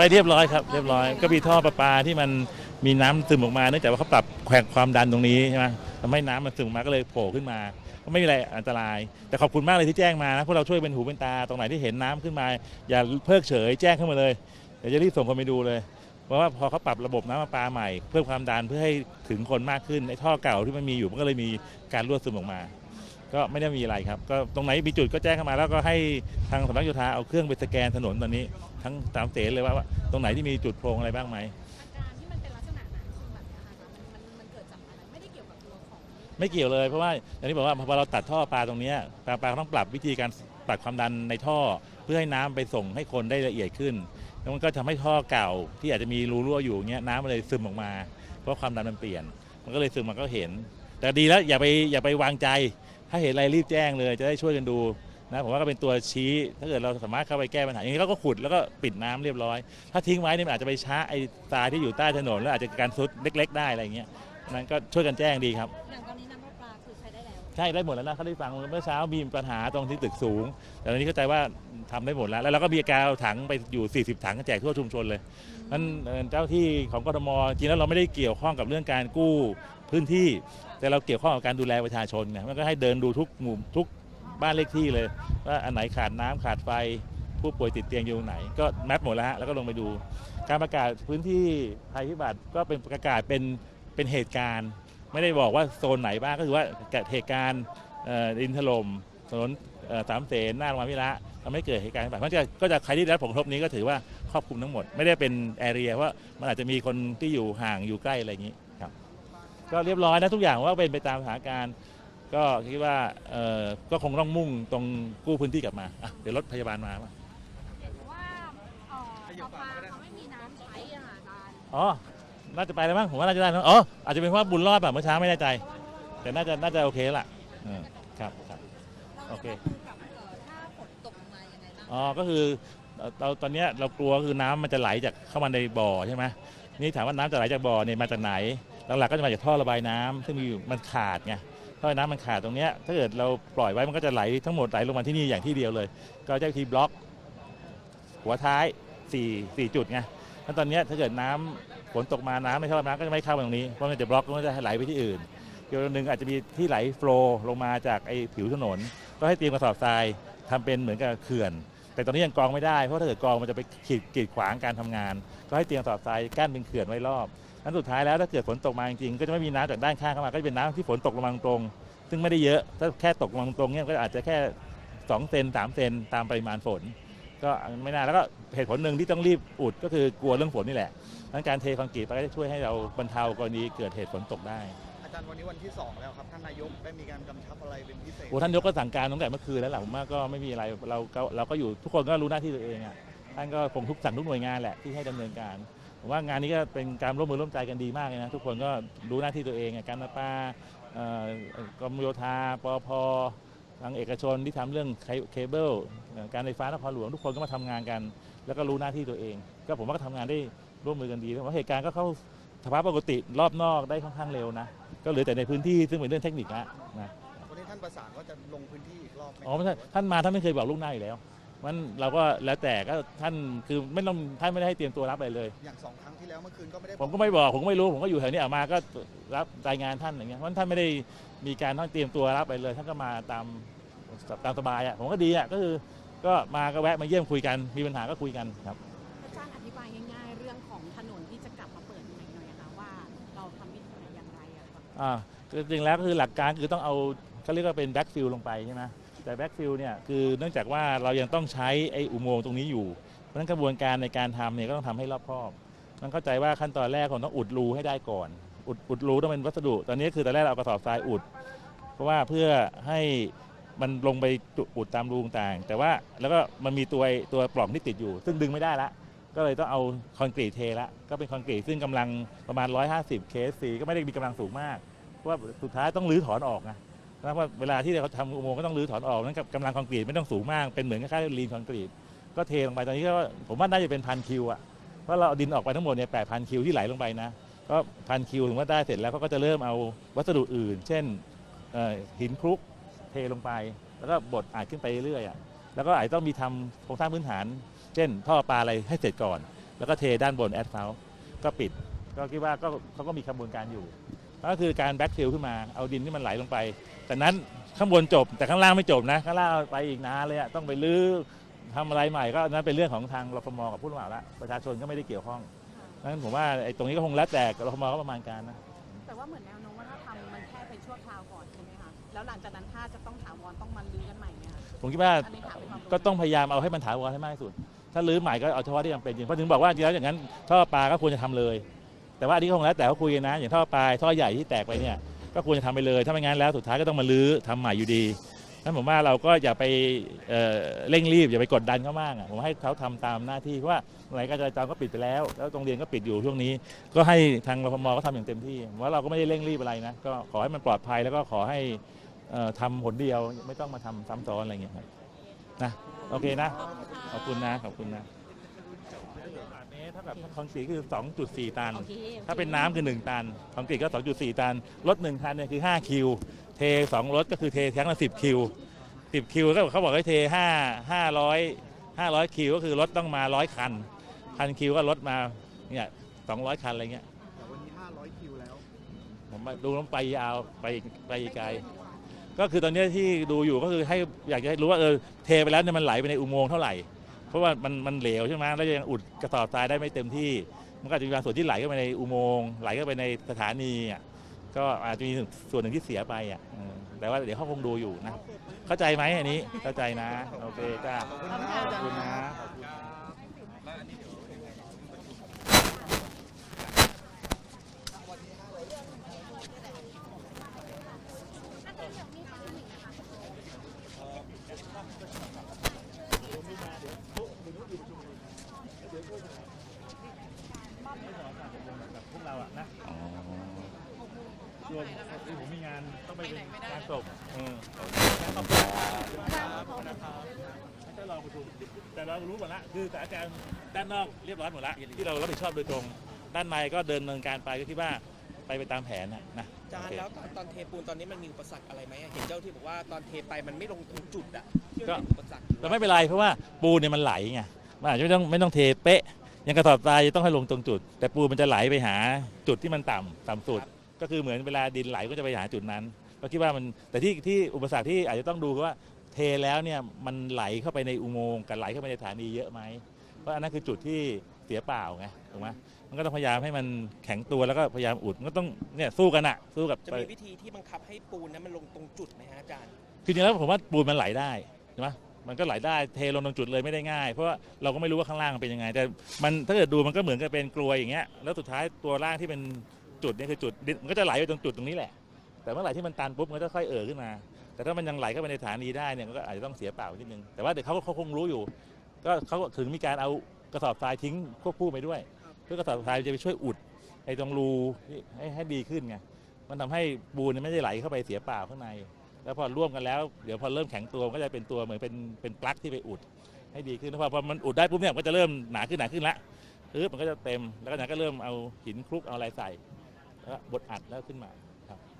ไปเรียบร้อยครับเรียบร้อย ก็มีท่อประปาที่มันมีน้ำซึมออกมาเนื่องจากว่าเขาปรับแขวกความดันตรงนี้ใช่ไหมทำให้น้ำมันซึมออกมาก็เลยโผล่ขึ้นมา ก็ไม่มีอะไรอันตราย แต่ขอบคุณมากเลยที่แจ้งมานะพวกเราช่วยเป็นหูเป็นตาตรงไหนที่เห็นน้ำขึ้นมา อย่าเพิกเฉยแจ้งเข้ามาเลยเดี๋ยวจะรีบส่งคนไปดูเลยเพราะว่าพอเขาปรับระบบน้ำประปาใหม่ เพิ่มความดันเพื่อให้ถึงคนมากขึ้นไอ้ท่อเก่าที่มันมีอยู่มันก็เลยมีการรั่วซึมออกมา ก็ไม่ได้มีอะไรครับ ก็ตรงไหนมีจุดก็แจ้งเข้ามา แล้วก็ให้ทางสำนักโยธาเอาเครื่องไปสแกนถนนตอนนี้ ทั้งสามเสนเลยว่าว่า ตรงไหนที่มีจุดโพรงอะไรบ้างไหมอาการที่มันเป็นลักษณะน้ำซึมแบบเนี้ยค่ะมันมันมันเกิดจากอะไรไม่ได้เกี่ยวกับตัวของไม่เกี่ยวเลยเพราะว่าอย่างที่บอกว่าพอเราตัดท่อปลาตรงเนี้ยปลาปลาต้องปรับวิธีการปรับความดันในท่อ เพื่อให้น้ำไปส่งให้คนได้ละเอียดขึ้นแล้วมันก็ทำให้ท่อเก่าที่อาจจะมีรูรั่วอยู่เงี้ยน้ำมันเลยซึมออกมา เพราะความดันมันเปลี่ยน มันก็เลยซึมมันก็เห็น แต่ดีแล้วอย่าไปอย่าไปวางใจ ถ้าเห็นอะไรรีบแจ้งเลยจะได้ช่วยกันดูนะผมว่าก็เป็นตัวชี้ถ้าเกิดเราสามารถเข้าไปแก้ปัญหาอย่างนี้เราก็ขุดแล้วก็ปิดน้ำเรียบร้อย ถ้าทิ้งไว้เนี่ยมันอาจจะไปช้าไอ้ทรายที่อยู่ใต้ถนนแล้วอาจจะการซุดเล็ก ๆ ได้อะไรอย่างเงี้ยนั้นก็ช่วยกันแจ้งดีครับอย่างตอนนี้น้ำประปาคือใช้ได้แล้วใช่ได้หมดแล้วนะเขาได้ฟังเมื่อเช้ามีปัญหาตรงที่ตึกสูง แต่ตอนนี้เข้าใจว่าทำได้หมดแล้ว แล้วเราก็มีการเอาถังไปอยู่ 40 ถังแจกทั่วชุมชนเลยนั้นเอ่อเจ้าที่ของกทมจริงแล้วเราไม่ได้เกี่ยวข้องกับเรื่องการกู้ พื้นที่ แต่เราเกี่ยวข้องกับการดูแลประชาชนไงมันก็ให้เดินดูทุกหมู่ทุกบ้านเลขที่เลย ว่าอันไหนขาดน้ำขาดไฟผู้ป่วยติดเตียงอยู่ไหน ก็แมปหมดแล้วฮะแล้วก็ลงไปดู การประกาศพื้นที่ภัยพิบัติก็เป็นประกาศเป็นเป็นเหตุการณ์ ไม่ได้บอกว่าโซนไหนบ้างก็คือว่าเกิดเหตุการณ์ดินถล่มถนนสามเสนหน้าโรงพยาบาลพิระทำให้เกิดเหตุการณ์แบบมันก็จะใครที่ได้รับผลกระทบนี้ก็ถือว่าครอบคลุมทั้งหมด ไม่ได้เป็นแอเรียว่ามันอาจจะมีคนที่อยู่ห่างอยู่ใกล้อะไรอย่างนี้ ก็เรียบร้อยนะทุกอย่างว่าเป็นไปตามสถานการณ์ ก็คิดว่าเอ่อก็คงต้องมุ่งตรงกู้พื้นที่กลับมาอะเดี๋ยวรถพยาบาลมาป่ะเห็นว่าเอ่อประปาเขาไม่มีน้ำใช้อะค่ะอาจารย์อ๋อน่าจะไปแล้วมั้งผมว่าน่าจะได้นะอ๋ออาจจะเป็นเพราะว่าบุญรอดแบบเมื่อเช้าไม่แน่ใจ แต่น่าจะน่าจะโอเคแล้วล่ะเออครับครับ โอเคกับเอ่อถ้าฝนตกลงมายังไงบ้าง อ๋อ ก็คือเอ่อเราตอนเนี้ยเรากลัวคือน้ำมันจะไหลจากเข้ามาในบ่อใช่ไหมนี่ถามว่าน้ำจะไหลจากบ่อเนี่ยมาจากไหน หลักๆก็จะมาจากท่อระบายน้ำซึ่งมีอยู่มันขาดไงท่อระบายน้ำมันขาดตรงนี้ถ้าเกิดเราปล่อยไว้มันก็จะไหลทั้งหมดไหลลงมาที่นี่อย่างที่เดียวเลย ก็จะทีบล็อก หัวท้าย4 4จุดไงแล้วตอนนี้ถ้าเกิดน้ำฝนตกมาน้ำในท่อระบายน้ำก็จะไม่เข้ามาตรงนี้เพราะมันจะบล็อกมันจะไหลไปที่อื่นอีกตัวหนึ่งอาจจะมีที่ไหลโฟล์ลงมาจากไอ้ผิวถนน ก็ให้เตรียมกระสอบทรายทำเป็นเหมือนกับเขื่อน แต่ตอนนี้ยังกรองไม่ได้เพราะถ้าเกิดกรองมันจะไปขีดกีดขวางการทำงาน ก็ให้เตรียมกระสอบทรายกั้นเป็นเขื่อนไว้รอบ นั้นสุดท้ายแล้วถ้าเกิดฝนตกมาจริงๆก็จะไม่มีน้ำจากด้านข้างเข้ามา ก็จะเป็นน้ำที่ฝนตกลงมาตรงๆซึ่งไม่ได้เยอะถ้าแค่ตกลงมาตรงๆเนี่ยก็อาจจะแค่2เซน3เซนตามปริมาณฝน ก็ไม่น่าแล้วก็เหตุผลหนึ่งที่ต้องรีบอุดก็คือกลัวเรื่องฝนนี่แหละดังการเทคอนกรีตไปก็จะช่วยให้เราบรรเทากรณีเกิดเหตุฝนตกได้อาจารย์วันนี้วันที่ 2 แล้วครับ ท่านนายกได้มีการกำชับอะไรเป็นพิเศษโอ้ท่านนายกก็สั่งการตั้งแต่เมื่อคืนแล้วแหละผมว่าก็ไม่มีอะไรเราก็เราก็อยู่ทุกคนก็รู้หน้าที่ตัวเองอะท่านก็คงทุกสั่งทุกหน่วยงานแหละที่ให้ดำเนินการ ผมว่างานนี้ก็เป็นการร่วมมือร่วมใจกันดีมากเลยนะ ทุกคนก็รู้หน้าที่ตัวเองอะการประปาเอ่อกรมโยธาปอพทางเอกชนที่ทำเรื่องเคเคเบิลเอ่อการไฟฟ้านครหลวงทุกคนก็มาทำงานกัน แล้วก็รู้หน้าที่ตัวเอง ก็ผมว่าก็ทำงานได้ร่วมมือกันดีเพราะเหตุการณ์ก็เข้าสภาพปกติรอบนอกได้ค่อนข้างเร็วนะ ก็เหลือแต่ในพื้นที่ซึ่งเป็นเรื่องเทคนิคละนะวันนี้ท่านประสานว่าจะลงพื้นที่อีกรอบไหมอ๋อไม่ใช่ท่านมาท่านไม่เคยบอกลูกหน้าอยู่แล้ว มันเราก็แล้วแต่ก็ท่านคือไม่ต้องท่านไม่ได้ให้เตรียมตัวรับอะไรเลย อย่างสองครั้งที่แล้วเมื่อคืนก็ไม่ได้ผมก็ไม่บอกผมก็ไม่รู้ผมก็อยู่แถวนี้ออกมาก็รับรายงานท่านอย่างเงี้ยเพราะท่านไม่ได้มีการต้องเตรียมตัวรับไปเลย ท่านก็มาตามตามสบายอะผมก็ดีอะก็คือก็มาก็แวะมาเยี่ยมคุยกันมีปัญหาก็คุยกันครับอาจารย์อธิบายง่ายๆเรื่องของถนนที่จะกลับมาเปิดใหม่หน่อยนะคะว่าเราทำวิธีไหนอย่างไรอะค่ะอ่าคือจริงๆแล้วก็คือหลักการคือต้องเอาเขาเรียกว่าเป็นแบ็กฟิลลงไปใช่ไหม แต่แบ็กฟิลเนี่ยคือเนื่องจากว่าเรายังต้องใช้ไอ้อุโมงค์ตรงนี้อยู่ เพราะฉะนั้นกระบวนการในการทำเนี่ยก็ต้องทำให้รอบคอบต้องเข้าใจว่าขั้นตอนแรกผมต้องอุดรูให้ได้ก่อน อุดอุดรูต้องเป็นวัสดุ ตอนนี้คือตอนแรกเราเอากระสอบทรายอุด เพราะว่าเพื่อให้มันลงไปจุอุดตามรูต่างๆแต่ว่าแล้วก็มันมีตัวไอ้ตัวปล่องที่ติดอยู่ ซึ่งดึงไม่ได้ละ ก็เลยต้องเอาคอนกรีตเทละก็เป็นคอนกรีตซึ่งกำลังประมาณ 150 KSC ก็ไม่ได้มีกำลังสูงมากเพราะว่าสุดท้ายต้องรื้อถอนออกนะ แล้วว่าเวลาที่เราทำอุโมงค์ก็ต้องรื้อถอนออกนั้นกำลังคอนกรีตไม่ต้องสูงมาก เป็นเหมือนคล้ายๆลีนคอนกรีต ก็เทลงไปตอนนี้ก็ผมว่าน่าจะเป็นพันคิวอะเพราะเราเอาดินออกไปทั้งหมดเนี่ยแปดพันคิวที่ไหลลงไปนะ ก็พันคิวถึงว่าได้เสร็จแล้วเขาก็จะเริ่มเอาวัสดุอื่น เช่นหินคลุกเทลงไป แล้วก็บดอาจขึ้นไปเรื่อยๆอะแล้วก็อาจต้องมีทำโครงสร้างพื้นฐาน เช่น ท่อปลาอะไรให้เสร็จก่อน แล้วก็เทด้านบนแอสฟัลต์ก็ปิด ก็คิดว่าก็เขาก็มีกระบวนการอยู่ ก็คือการแบ็กฟิลขึ้นมาเอาดินที่มันไหลลงไป แต่นั้นข้างบนจบแต่ข้างล่างไม่จบนะข้างล่างเอาไปอีกนานเลยอะต้องไปลื้อทำอะไรใหม่ก็นั้นเป็นเรื่องของทางรฟมกับผู้รับเหมาละประชาชนก็ไม่ได้เกี่ยวข้องดังนั้นผมว่าไอ้ตรงนี้ก็คงแล้วแต่รฟมก็ประมาณการนะแต่ว่าเหมือนแนวโน้มว่าถ้าทำมันแค่เป็นชั่วคราวก่อนใช่ไหมคะแล้วหลังจากนั้นถ้าจะต้องถาวรต้องมาลื้อกันใหม่ไหมคะผมคิดว่าอันนี้ถามเป็นความรู้ก็ต้องพยายามเอาให้มันถาวรให้มากที่สุด ถ้าลื้อใหม่ก็เอาเฉพาะที่จำเป็นจริงเพราะถึงบอกว่าจริงแล้วอย่างนั้นท่อปลาก็ควรจะทำเลย แต่ว่าอันนี้ก็คงแล้วแต่เขาคุยกันนะ อย่างท่อปลายท่อใหญ่ที่แตกไปเนี่ยก็ควรจะทำไปเลย ถ้าไม่งั้นแล้วสุดท้ายก็ต้องมาลื้อทำใหม่อยู่ดีนั้นผมว่าเราก็อย่าไปเอ่อเร่งรีบอย่าไปกดดันเขามากอะผมให้เขาทำตามหน้าที่เพราะว่าไหนการจราจรก็ปิดไปแล้ว แล้วโรงเรียนก็ปิดอยู่ช่วงนี้ ก็ให้ทางรพมก็ทำอย่างเต็มที่ผมว่าเราก็ไม่ได้เร่งรีบอะไรนะก็ขอให้มันปลอดภัยแล้วก็ขอให้เอ่อทำผลเดียวไม่ต้องมาทำซ้ำซ้อนอะไรอย่างเงี้ยครับนะโอเคนะขอบคุณนะขอบคุณนะ ตรเท่ากับคอนกรีตคือ 2.4 ตัน โอเคถ้าเป็นน้ำคือ 1 ตันคอนกรีตก็ 2.4 ตัน รถ 1 คันเนี่ยคือ 5 คิว เท 2 รถก็คือเทแท้งละ 10 คิว 10 คิวก็เขาบอกให้เท 5 500 500 คิว ก็คือรถต้องมา 100 คัน พันคิวก็รถมาเนี่ย200 คันอะไรเงี้ย แต่วันนี้ 500 คิวแล้ว ผมมาดูน้ำไปยาวไปไปไกล ก็คือตอนเนี้ยที่ดูอยู่ก็คือให้อยากจะให้รู้ว่าเออเทไปแล้วเนี่ยมันไหลไปในอุโมงค์เท่าไหร่ เพราะว่ามันมันเหลวใช่ไหมแล้วยังอุดกระสอบทรายได้ไม่เต็มที่ มันก็อาจจะมีบางส่วนที่ไหลเข้าไปในอุโมงค์ไหลเข้าไปในสถานีอะก็อาจจะมีส่วนหนึ่งที่เสียไปอะเออแต่ว่าเดี๋ยวเขาคงดูอยู่นะ เข้าใจไหมอันนี้เข้าใจนะ โอเคจ้าขอบคุณครับขอบคุณนะ พวกเราอะนะรวมที่ผมมีงานต้องไป เป็นงานศพเออขอบคุณนะครับให้ท่านรองประชุมแต่เรารู้หมดละคือสถานการณ์ด้านนอกเรียบร้อยหมดละที่เรารับผิดชอบโดยตรง ด้านในก็เดินดำเนินการไปก็คิดว่าไปไปตามแผนนะนะจานแล้วตอนตอนเทปูนตอนนี้มันมีอุปสรรคอะไรไหมเห็นเจ้าที่บอกว่าตอนเทไปมันไม่ลงตรงจุดอะที่มันเป็นอุปสรรคอยู่แต่ไม่เป็นไรเพราะว่าปูนเนี่ยมันไหลไงมันอาจจะไม่ต้องไม่ต้องเทเป๊ะยังกระสอบทรายจะต้องให้ลงตรงจุด แต่ปูนมันจะไหลไปหาจุดที่มันต่ำต่ำสุด ก็คือเหมือนเวลาดินไหลก็จะไปหาจุดนั้น ก็คิดว่ามันแต่ที่ที่อุปสรรคที่อาจจะต้องดูคือว่าเทแล้วเนี่ยมันไหลเข้าไปในอุโมงค์กับไหลเข้าไปในสถานีเยอะไหมเพราะอันนั้นคือจุดที่เสียเปล่าไงถูกไหมมันก็ต้องพยายามให้มันแข็งตัวแล้วก็พยายามอุดมันก็ต้องเนี่ยสู้กันอะสู้กับจะมีวิธีที่บังคับให้ปูนนั้นมันลงตรงจุดไหมฮะอาจารย์คือจริงๆแล้วผมว่าปูนมันไหลได้ใช่ไหมมันก็ไหลได้เทลงตรงจุดเลยไม่ได้ง่าย เพราะว่าเราก็ไม่รู้ว่าข้างล่างมันเป็นยังไง แต่มันถ้าเกิดดูมันก็เหมือนกับเป็นกลวยอย่างเงี้ยแล้วสุดท้ายตัวล่างที่เป็นจุดเนี่ยคือจุดดินมันก็จะไหลไปตรงจุดตรงนี้แหละ แต่เมื่อไหร่ที่มันตันปุ๊บมันก็ค่อยเอ่อขึ้นมา แต่ถ้ามันยังไหลเข้าไปในสถานีได้เนี่ยมันก็อาจจะต้องเสียเปล่านิดนึงแต่ว่าเดี๋ยวเขาเขาคงรู้อยู่ ก็เขาก็ถึงมีการเอากระสอบทรายทิ้งควบคู่ไปด้วย เพื่อกระสอบทรายจะไปช่วยอุดไอ้ตรงรูให้ให้ดีขึ้นไงมันทำให้ปูนไม่ได้ไหลเข้าไปเสียเปล่าข้างใน แล้วพอร่วมกันแล้ว เดี๋ยวพอเริ่มแข็งตัวก็จะเป็นตัวเหมือนเป็นเป็นปลั๊กที่ไปอุดให้ดีขึ้นแล้วพอพอมันอุดได้ปุ๊บเนี่ยมันก็จะเริ่มหนาขึ้นหนาขึ้นละปึ๊บมันก็จะเต็มแล้วก็จากนั้นก็เริ่มเอาหินคลุกเอาอะไรใส่แล้วบดอัดแล้วขึ้นมา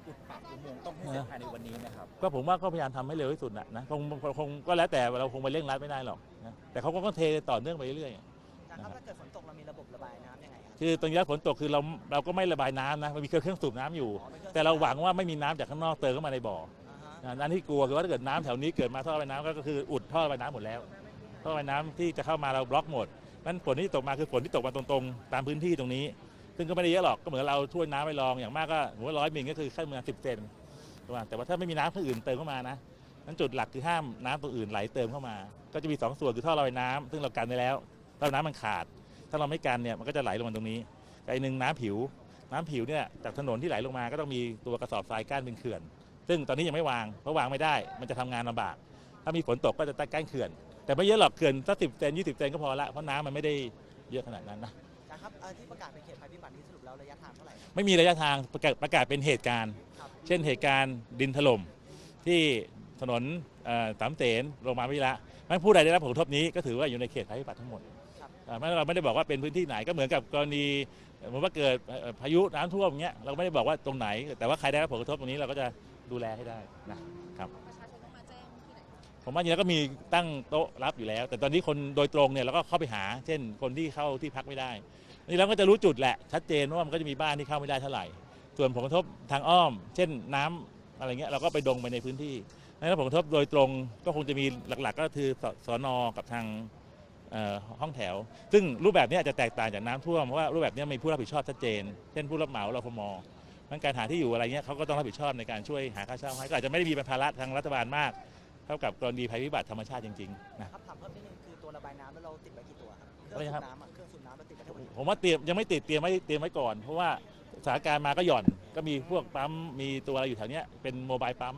ครับอุดปากอุโมงค์ต้องให้เสร็จภายในวันนี้นะครับ ก็ผมว่าก็พยายามทำให้เร็วที่สุดนะนะคงคงก็แล้วแต่เราคงไปเร่งรัดไม่ได้หรอกนะแต่เขาก็ต้องเทต่อเนื่องไปเรื่อยๆ นะครับถ้าเกิดฝนตกเรามีระบบระบายน้ำยังไงครับคือตอนนี้ฝนตกคือเราเราก็ไม่ระบายน้ำนะมันมีเครื่องสูบน้ำอยู่อ๋อเป็นคองแต่เราหวังว่าไม่มีน้ำจากข้างนอกเติมเข้ามาในบ่ออ่าฮะอันนั้นที่กลัวคือว่าถ้าเกิดน้ำแถวนี้เกิดมาท่อระบายน้ำก็ก็คืออุดท่อระบายน้ำหมดแล้วท่อระบายน้ำที่จะเข้ามาเราบล็อกหมดนั้นฝนที่ตกมาคือฝนที่ตกมาตรงๆ ตามพื้นที่ตรงนี้ ซึ่งก็ไม่ได้เยอะหรอกก็เหมือนเราช่วยน้ำไปรองอย่างมากก็หัวร้อยมิลก็คือแค่ประมาณสิบเซนถูกป่ะแต่ว่าถ้าไม่มีน้ำที่อื่นเติมเข้ามานะนั้นจุดหลักคือห้ามน้ำตัวอื่นไหลเติมเข้ามา ก็จะมีสองส่วนคือท่อระบายน้ำซึ่งเรากันไว้แล้วถ้าน้ำมันขาด ถ้าเราไม่กันเนี่ยมันก็จะไหลลงมาตรงนี้กับอีกหนึ่งน้ำผิว น้ำผิวเนี่ยจากถนนที่ไหลลงมาก็ต้องมีตัวกระสอบทรายกั้นเป็นเขื่อน ซึ่งตอนนี้ยังไม่วางเพราะวางไม่ได้ มันจะทำงานลำบาก ถ้ามีฝนตกก็จะตั้งกั้นเขื่อน แต่ไม่เยอะหรอกเขื่อนสักสิบเซนยี่สิบเซนก็พอละเพราะน้ำมันไม่ได้เยอะขนาดนั้นนะ ครับเอ่อที่ประกาศเป็นเขตภัยพิบัตินี้สรุปแล้วระยะทางเท่าไหร่ครับ ไม่มีระยะทางประกาศประกาศเป็นเหตุการณ์ ครับ เช่นเหตุการณ์ดินถล่มที่ถนนเอ่อสามเสนโรงพยาบาลวิระมันผู้ใดได้รับผลกระทบนี้ก็ถือว่าอยู่ในเขตภัยพิบัติทั้งหมดครับอ่าไม่เราไม่ได้บอกว่าเป็นพื้นที่ไหนก็เหมือนกับกรณีสมมติว่าเกิดเอ่อพายุน้ำท่วมอย่างเงี้ยเราไม่ได้บอกว่าตรงไหน แต่ว่าใครได้รับผลกระทบตรงนี้เราก็จะดูแลให้ได้นะประชาชนต้องมาแจ้งที่ไหนผผมว่าจริงๆแล้วก็มีตั้งโต๊ะรับอยู่แล้ว แต่ตอนนี้คนโดยตรงเนี่ยเราก็เข้าไปหา เช่นคนที่เข้าที่พักไม่ได้ นี่เราก็จะรู้จุดแหละชัดเจนว่ามันก็จะมีบ้านที่เข้าไม่ได้เท่าไหร่ ส่วนผลกระทบทางอ้อม เช่นน้ำอะไรเงี้ยเราก็ไปดงไปในพื้นที่แล้วผลกระทบโดยตรงก็คงจะมีหลัก ๆ ก็คือสสนกับทางเอ่อห้องแถว ซึ่งรูปแบบเนี้ยจะแตกต่างจากน้ำท่วมเพราะว่ารูปแบบเนี้ยมีผู้รับผิดชอบชัดเจน เช่นผู้รับเหมารฟมงั้นการหาที่อยู่อะไรเงี้ยเขาก็ต้องรับผิดชอบในการช่วยหาค่าเช่าให้ก็อาจจะไม่ได้มีเป็นภาระทางรัฐบาลมาก เท่ากับกรณีภัยพิบัติธรรมชาติจริงๆนะครับถามเพิ่มนิดนึงคือตัวระบายน้ำแล้วเราติดไว้กี่ตัวครับเคอะไรรื่องนะครับสูบน้ำ ผมว่าเตรียมยังไม่ติดเตรียมไว้เตรียมไว้ก่อน เพราะว่าสถานการณ์มาก็หย่อน ก็มีพวกปั๊มมีตัวอะไรอยู่แถวเนี้ยเป็นโมบายปั๊ม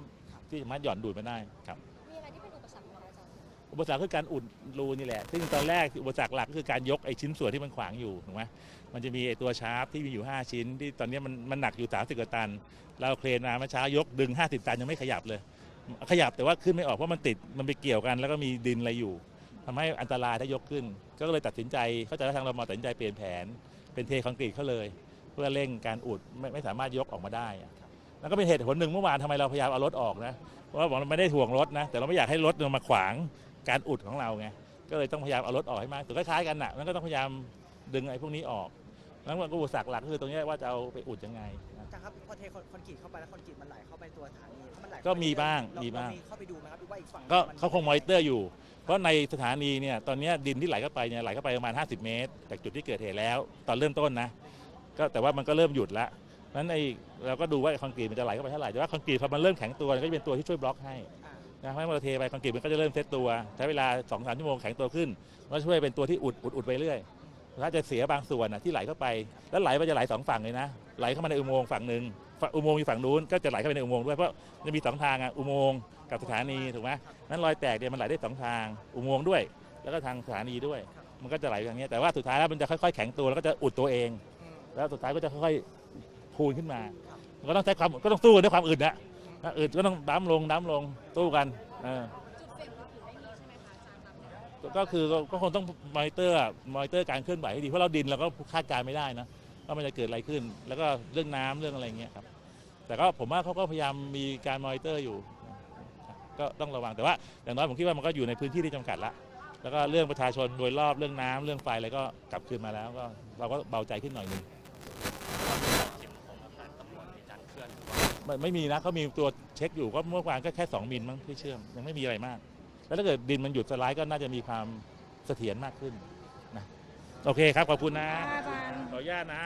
ที่สามารถหย่อนดูดมาได้ครับมีอะไรที่เป็นอุปสรรคของเราอาจารย์อุปสรรคคือการอุดรูนี่แหละ ซึ่งตอนแรกอุปสรรคหลักก็คือการยกไอ้ชิ้นส่วนที่มันขวางอยู่ถูกไหมมันจะมีไอ้ตัวชาร์ปที่มีอยู่ 5 ชิ้น ที่ตอนนี้มันมันหนักอยู่30กว่าตัน เราเครนมาเมื่อเช้ายกดึง 50 ตันยังไม่ขยับเลย ขยับแต่ว่าขึ้นไม่ออกเพราะมันติดมันไปเกี่ยวกัน แล้วก็มีดินอะไรอยู่ ทำให้อันตรายถ้ายกขึ้น ก็เลยตัดสินใจเข้าใจว่าทางเรามาตัดสินใจเปลี่ยนแผน เป็นเทคอนกรีตเขาเลย เพื่อเร่งการอุดไม่ไม่สามารถยกออกมาได้อะแล้วก็เป็นเหตุผลหนึ่งเมื่อวานทำไมเราพยายามเอารถออกนะเพราะว่าเราไม่ได้ถ่วงรถนะ แต่เราไม่อยากให้รถมันมาขวางการอุดของเราไงก็เลยต้องพยายามเอารถออกให้มากแต่คล้ายๆกันน่ะมันก็ต้องพยายามดึงไอ้พวกนี้ออกแล้วมันก็อุปสรรคหลักก็คือตรงเนี้ยว่าจะเอาไปอุดยังไงนะอาจารย์ครับพอเทคอนกรีตเข้าไปแล้วคอนกรีตมันไหลเข้าไปตัวสถานีถ้ามันไหลเข้ก็มีบ้างเรมีบ้างเรเข้าไปดูไหมครับดูว่าอีกฝั่งก็มันเขาคงมอนิเตอร์อยู่เพ ราะในสถานีเนี่ยตอนนี้ดินที่ไหลเข้าไปเนี่ยไหลเข้าไปประมาณ 50 เมตร จากจุดที่เกิดเหตุแล้ว ตอนเริ่มต้นนะก็แต่ว่ามันก็เริ่มหยุดละนั้นไอ้เราก็ดูว่าคอนกรีตมันจะไหลเข้าไปเท่าไหร่แต่ว่าคอนกรีตพอมันเริ่มแข็งตัวก็จะเป็นตัวที่ช่วยบล็อกให้นะเพราะฉะนั้นเราเทไปคอนกรีตมันก็จะเริ่มเซตตัวใช้เวลา2อสชั่วโมงแข็งตัวขึ้นมันช่วยเป็นตัวที่อุดอุดอุดไปเรื่อยถ้าจะเสียบางส่วนนะที่ไหลเข้าไป แล้วไหลไปจะไหลสองฝั่งเลยนะไหลเข้ามาในอุโมงค์ฝั่งหนึ่ง อุโมงค์อยู่ฝั่งนู้นก็จะไหลเข้าไปในอุโมงค์ด้วยเพราะจะมีสองทางอะอุโมงค์กับสถานีถูกไหมนั้นรอยแตกเนี่ยมันไหลได้สองทางอุโมงค์ด้วย แล้วก็ทางสถานีด้วย มันก็จะไหลอย่างเงี้ยแต่ว่าสุดท้ายแล้วมันจะค่อยๆแข็งตัวแล้วก็จะอุดตัวเองอืมแล้วสุดท้ายก็จะค่อยๆพูนขึ้นมามันก็ต้องใช้ความก็ต้องสู้กันด้วยความอึดนะถ้าอึดก็ต้องดั้มลงดั้มลงสู้กันเออจุดเสี่ยงอื่นๆไม่มีใช่ไหมคะอาจารย์ครับเนี่ยก็คือก็ก็คงต้องมอนิเตอร์อะมอนิเตอร์การเคลื่อนไหวให้ดีเพราะเราดินเราก็คาดการณ์ไม่ได้นะ ว่ามันจะเกิดอะไรขึ้น แล้วก็เรื่องน้ำเรื่องอะไรเงี้ยครับ แต่ก็ผมว่าเขาก็พยายามมีการมอนิเตอร์อยู่นะครับก็ต้องระวังแต่ว่าอย่างน้อยผมคิดว่ามันก็อยู่ในพื้นที่ที่จำกัดละแล้วก็เรื่องประชาชนโดยรอบเรื่องน้ำเรื่องไฟอะไรก็กลับคืนมาแล้วก็เราก็เบาใจขึ้นหน่อยหนึงไม่ไม่มีนะเขามีตัวเช็คอยู่ก็เมื่อวานก็แค่ 2มิลมั้งที่เชื่อมยังไม่มีอะไรมาก แล้วถ้าเกิดดินมันหยุดสไลด์ก็น่าจะมีความเสถียรมากขึ้นนะ โอเคครับ ขอบคุณนะอาจารย์ขออนุญาตนะ